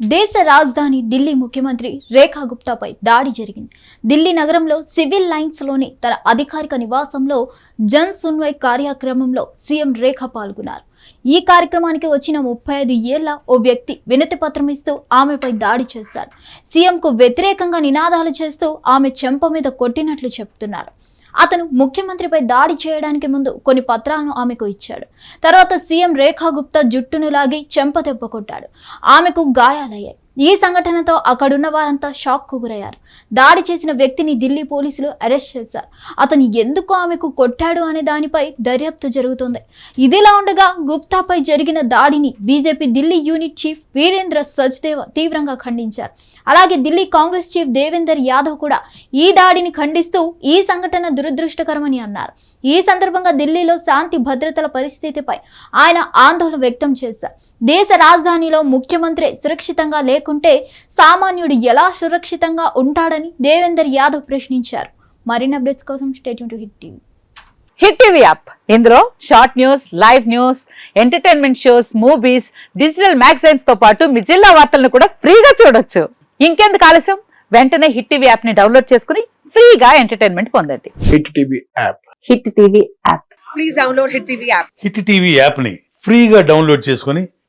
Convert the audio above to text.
దేశ రాజధాని ఢిల్లీ ముఖ్యమంత్రి రేఖా గుప్తాపై దాడి జరిగింది. ఢిల్లీ నగరంలో సివిల్ లైన్స్లోని తన అధికారిక నివాసంలో జన్ సున్వయ్ కార్యక్రమంలో సీఎం రేఖ పాల్గొన్నారు. ఈ కార్యక్రమానికి వచ్చిన ముప్పై ఐదు ఏళ్ళ ఓ వ్యక్తి వినతి పత్రం ఇస్తూ ఆమెపై దాడి చేశారు. సీఎంకు వ్యతిరేకంగా నినాదాలు చేస్తూ ఆమె చెంప మీద కొట్టినట్లు చెబుతున్నారు. అతను ముఖ్యమంత్రిపై దాడి చేయడానికి ముందు కొన్ని పత్రాలను ఆమెకు ఇచ్చాడు. తర్వాత సీఎం రేఖా గుప్తా జుట్టును లాగి చెంప దెబ్బ కొట్టాడు. ఆమెకు గాయాలయ్యాయి. ఈ సంఘటనతో అక్కడున్న వారంతా షాక్కు గురయ్యారు. దాడి చేసిన వ్యక్తిని ఢిల్లీ పోలీసులు అరెస్ట్ చేశారు. అతను ఎందుకు ఆమెకు కొట్టాడు అనే దానిపై దర్యాప్తు జరుగుతుంది. ఇదిలా ఉండగా గుప్తాపై జరిగిన దాడిని BJP Delhi unit chief Virendra Sachdev తీవ్రంగా ఖండించారు. అలాగే ఢిల్లీ కాంగ్రెస్ చీఫ్ దేవేందర్ యాదవ్ కూడా ఈ దాడిని ఖండిస్తూ ఈ సంఘటన దురదృష్టకరమని అన్నారు. ఈ సందర్భంగా ఢిల్లీలో శాంతి భద్రతల పరిస్థితిపై ఆయన ఆందోళన వ్యక్తం చేశారు. దేశ రాజధానిలో ముఖ్యమంత్రి సురక్షితంగా లేకుంటే సామాన్యుడు ఎలా సురక్షితంగా ఉంటాడని దేవేందర్ యాదవ్ ప్రశ్నించారు. మరిన్ని అప్డేట్స్ కోసం state to Hit TV Hit TV app ఇందులో short news live news entertainment shows movies digital మ్యాగజైన్స్తో పాటు మీ జిల్లా వార్తలను కూడా ఫ్రీగా చూడొచ్చు. ఇంకెందుకు ఆలస్యం? వెంటనే హిట్ టీవీ యాప్ని డౌన్లోడ్ చేసుకుని ఫ్రీగా ఎంటర్టైన్మెంట్ పొందండి. Hit TV app Hit TV app please download Hit TV app. Hit TV యాప్ని ఫ్రీగా డౌన్లోడ్ చేసుకొని